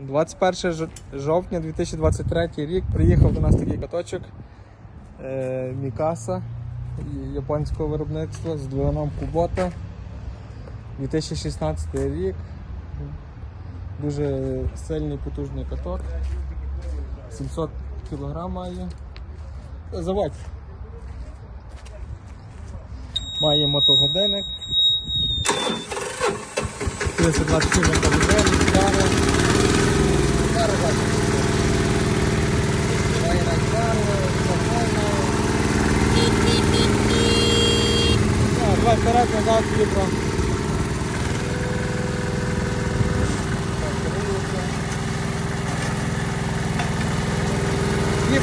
21 жовтня 2023 рік приїхав до нас такий каточок е, Мікаса японського виробництва з двигуном Кубота. 2016 рік. Дуже сильний потужний каток. 700 кг має. Заводь. Має мотогодинник. 327 мотогодинник, фари. Вперед, назад, типа.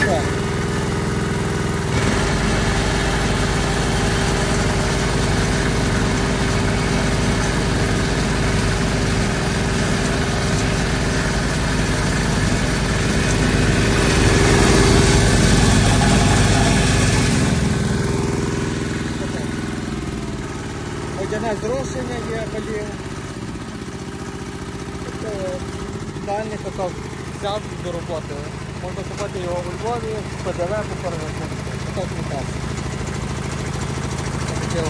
Так, Водяне зрошення є полів. Дальний каток взяв до роботи. Можна купити його у Львові, ПДВ по перерахунку. Каток не так. Таке